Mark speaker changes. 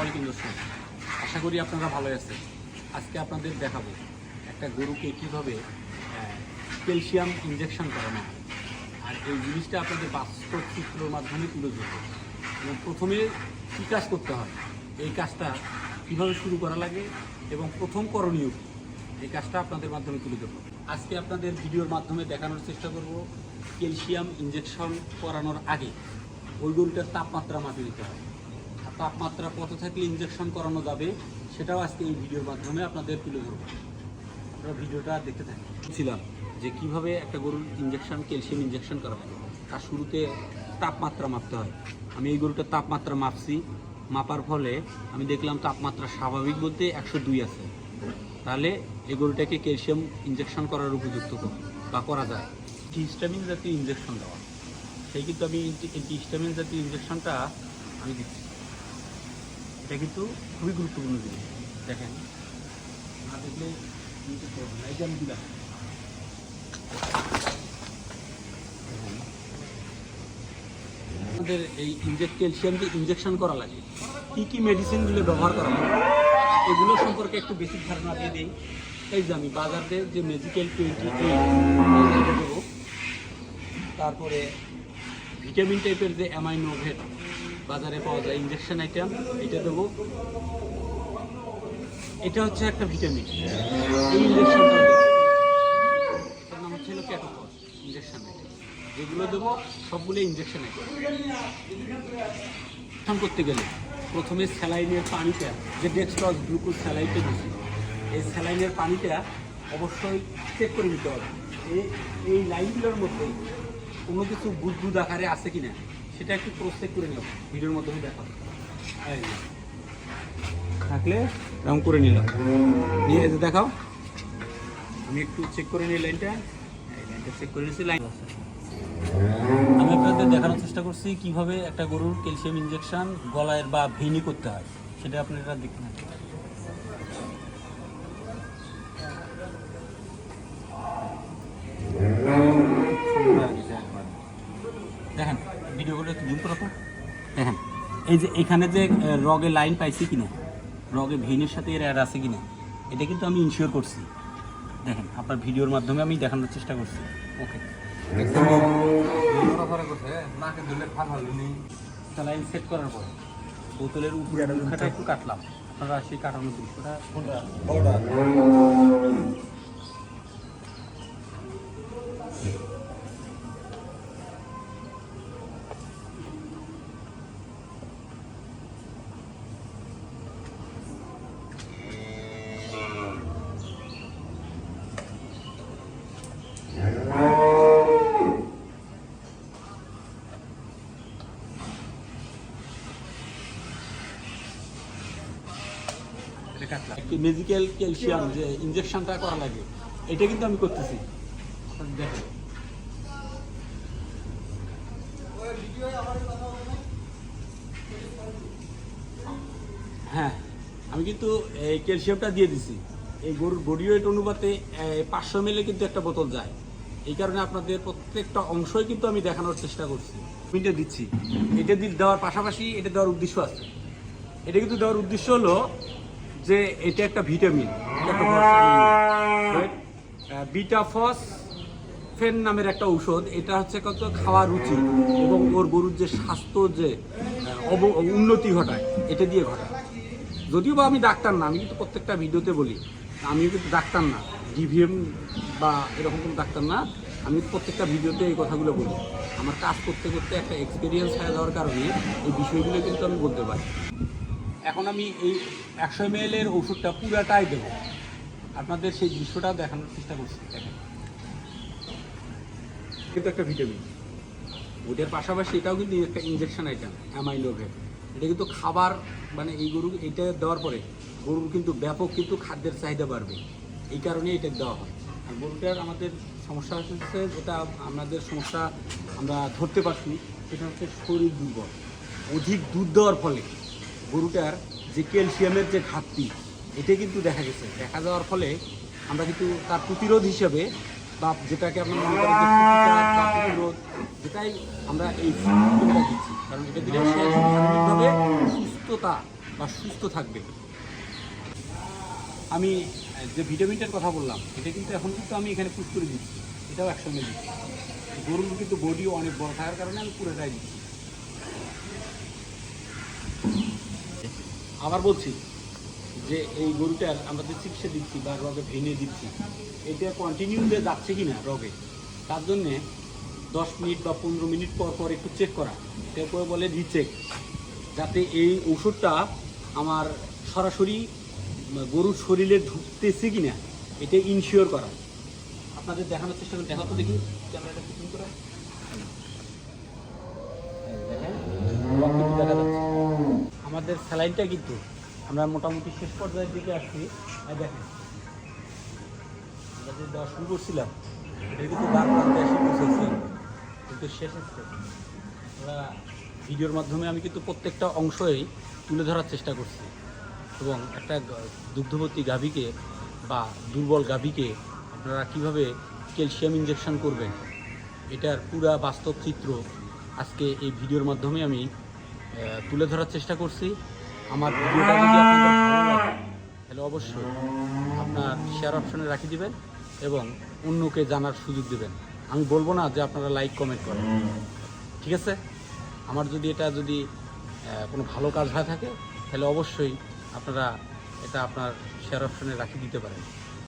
Speaker 1: আলাইকুম দর্শক আশা করি আপনারা ভালো আছেন। আজকে আপনাদের দেখাবো একটা গরুকে কীভাবে ক্যালসিয়াম ইঞ্জেকশন করানো হয়। আর এই জিনিসটা আপনাদের বাস্তব চিত্রের মাধ্যমে তুলে ধরবো। এবং প্রথমে কী কাজ করতে হয়? এই কাজটা কীভাবে শুরু করা লাগে এবং প্রথম করণীয় এই কাজটা আপনাদের মাধ্যমে তুলে ধরবো। আজকে আপনাদের ভিডিওর মাধ্যমে দেখানোর চেষ্টা করব ক্যালসিয়াম ইঞ্জেকশন করানোর আগে ওই গরুটার তাপমাত্রা মাপে দিতে হয়। তাপমাত্রা কত থাকলে ইঞ্জেকশন করানো যাবে, সেটাও আজকে এই ভিডিওর মাধ্যমে আপনাদের তুলে ধরবো। আপনারা ভিডিওটা দেখতে থাকি। ছিলাম যে কীভাবে একটা গরুর ইঞ্জেকশন ক্যালসিয়াম ইঞ্জেকশন করা হয়। তার শুরুতে তাপমাত্রা মাপতে হয়। আমি এই গরুটার তাপমাত্রা মাপছি। মাপার ফলে আমি দেখলাম তাপমাত্রা স্বাভাবিক বলতে একশো দুই আছে। তাহলে এই গরুটাকে ক্যালসিয়াম ইঞ্জেকশন করার উপযুক্ত বা করা যায়। হিস্টামিন জাতীয় ইঞ্জেকশন দেওয়া। সেই কিন্তু আমি হিস্টামিন জাতীয় ইঞ্জেকশনটা আমি দিচ্ছি। এটা কিন্তু খুবই গুরুত্বপূর্ণ জিনিস। দেখেন। না দেখলে আমাদের এই ইনজেক্ট ক্যালসিয়াম যে ইঞ্জেকশন করা লাগে। কী কী মেডিসিনগুলো ব্যবহার করা হয় এগুলো সম্পর্কে একটু বেসিক ধারণা দিয়ে দিই। এই যে আমি বাজার যে মেজিক্যাল টোয়েন্টি তারপরে ভিটামিন টাইপের যে অ্যামাইনোভেট বাজারে পাওয়া যায়। ইঞ্জেকশন আইটেম এটা দেবো। এটা হচ্ছে একটা ভিটামিন এই ইঞ্জেকশনটা এটার নাম হচ্ছে ইঞ্জেকশন যেগুলো দেবো সবগুলো ইঞ্জেকশন আইটেম করতে গেলে প্রথমে স্যালাইনের পানিটা, যে ডেক্সট্রস গ্লুকোজ স্যালাইনটা দিচ্ছি এই স্যালাইনের পানিটা অবশ্যই চেক করে নিতে হবে এই লাইনগুলোর মধ্যে কোনো কিছু বুদবুদ আকারে আছে কিনা। সেটা একটু ক্রস চেক করে নেব ভিডিওর মাধ্যমে দেখা থাকলে এরকম করে নিলাম। নিয়ে এসে দেখাও। আমি একটু চেক করে নিই লাইনটা। লাইনটা চেক করে নিয়েছি লাইন আমি আপনাদের দেখানোর চেষ্টা করছি কীভাবে একটা গরুর ক্যালসিয়াম ইঞ্জেকশন গলায় বা ভেনি করতে হয়। সেটা আপনারা দেখুন দেখেন ভিডিওগুলো একটু জুম করো তো দেখেন এই যে এখানে যে রগে লাইন পাইছি কিনা রগে ভেনের সাথে এর অ্যাড আছে কিনা এটা কিন্তু আমি ইনশিওর করছি। দেখেন আপনার ভিডিওর মাধ্যমে আমি দেখানোর চেষ্টা করছি। ওকে স্যালাইন সেট করার পর বোতলের উপরে মুখাটা একটু কাটলাম। আপনারা সেই কাটানোর দৃশ্যটা একটি মেজিক্যাল ক্যালসিয়াম যে ইনজেকশনটা করা লাগে এটা কিন্তু আমি করতেছি। দেখেন। হ্যাঁ আমি কিন্তু এই ক্যালসিয়ামটা দিয়ে দিছি। এই গরুর বডি ওয়েট অনুপাতে পাঁচশো মিলে কিন্তু একটা বোতল যায়। এই কারণে আপনাদের প্রত্যেকটা অংশই কিন্তু আমি দেখানোর চেষ্টা করছি। এটা দিচ্ছি। এটা দিয়ে দেওয়ার পাশাপাশি এটা দেওয়ার উদ্দেশ্য আছে। এটা কিন্তু দেওয়ার উদ্দেশ্য হলো যে এটা একটা ভিটামিন বিটাফস ফেন নামের একটা ঔষধ, এটা হচ্ছে কত? খাওয়া রুচি এবং ওর গরুর যে স্বাস্থ্য যে অব- উন্নতি ঘটায়, এটা দিয়ে ঘটায়। যদিও বা আমি ডাক্তার না, আমি কিন্তু প্রত্যেকটা ভিডিওতে বলি আমি কিন্তু ডাক্তার না, ডিভিএম বা এরকম কোনো ডাক্তার না, আমি প্রত্যেকটা ভিডিওতে এই কথাগুলো বলি। আমার কাজ করতে করতে একটা এক্সপিরিয়েন্স হয়ে যাওয়ার কারণে এই বিষয়গুলো কিন্তু আমি বলতে পারি। এখন আমি এই একশো এম এর ওষুধটা পুরাটাই দেবো। আপনাদের সেই দৃশ্যটা দেখানোর চেষ্টা করছি, দেখেন। কিন্তু একটা ভিটামিন ওটার পাশাপাশি এটাও কিন্তু একটা ইঞ্জেকশন আইটেম অ্যামাইলোভেট এটা কিন্তু খাবার মানে এই গরু, এটা দেওয়ার পরে গরুর কিন্তু ব্যাপক কিন্তু খাদ্যের চাহিদা বাড়বে। এই কারণে এটা দেওয়া হয়। আর গরুটার আমাদের সমস্যা হচ্ছে যেটা আমাদের সমস্যা আমরা ধরতে পারছি সেটা হচ্ছে শরীর দুর্বল। অধিক দুধ দেওয়ার ফলে গরুটার যে ক্যালসিয়ামের যে ঘাটতি, এটা কিন্তু দেখা গেছে। দেখা যাওয়ার ফলে আমরা কিন্তু তার প্রতিরোধ হিসেবে বা যেটাকে আমরা মনে করি যে প্রতিকার বা প্রতিরোধ, যেটাই আমরা এই ফুডটা দিচ্ছি। কারণ এটা দিলে সে সুস্থতা বা সুস্থ থাকবে। আমি যে ভিটামিনটার কথা বললাম, এটা কিন্তু এখন কিন্তু আমি এখানে পুশ করে দিচ্ছি। এটাও একসঙ্গে দিচ্ছি। গরুর কিন্তু বডিও অনেক বড় থাকার কারণে আমি পুরোটাই দিচ্ছি। আবার বলছি যে এই গরুটার আমরা যে চিকিৎসা দিচ্ছি বা রগে ভেঙে দিচ্ছি, এটা কন্টিনিউ যে যাচ্ছে কি না রগে? তার জন্যে দশ মিনিট বা পনেরো মিনিট পর পর একটু চেক করা। এরপরে বলে রিচেক যাতে এই ওষুধটা আমার সরাসরি গরুর শরীরে ঢুকতেছে কি না এটা ইনশিওর করা। আপনাদের দেখানোর চেষ্টা করি দেখাতো দেখি। ক্যামেরাটা ফিটিং করে এই দেখেন, রক্ত কি দেখা যাচ্ছে। আমাদের স্যালাইনটা কিন্তু আমরা মোটামুটি শেষ পর্যায়ের দিকে আসছি। দেখেন, আমরা যে দেওয়া শুরু করছিলাম, এটা কিন্তু দাঁত প্রান্তে এসে পৌঁছেছি। কিন্তু শেষ হচ্ছে। আমরা ভিডিওর মাধ্যমে আমি কিন্তু প্রত্যেকটা অংশই তুলে ধরার চেষ্টা করছি। এবং একটা দুগ্ধবতী গাভীকে বা দুর্বল গাভীকে আপনারা কীভাবে ক্যালসিয়াম ইঞ্জেকশন করবেন, এটার পুরা বাস্তব চিত্র আজকে এই ভিডিওর মাধ্যমে আমি তুলে ধরার চেষ্টা করছি। আমার ভিডিওটা যদি তাহলে অবশ্যই আপনার শেয়ার অপশনে রাখি দিবেন এবং অন্যকে জানার সুযোগ দিবেন। আমি বলব না যে আপনারা লাইক কমেন্ট করেন। ঠিক আছে? আমার যদি এটা যদি কোনো ভালো কাজ হয়ে থাকে, তাহলে অবশ্যই আপনারা এটা আপনার শেয়ার অপশনে রাখি দিতে পারেন।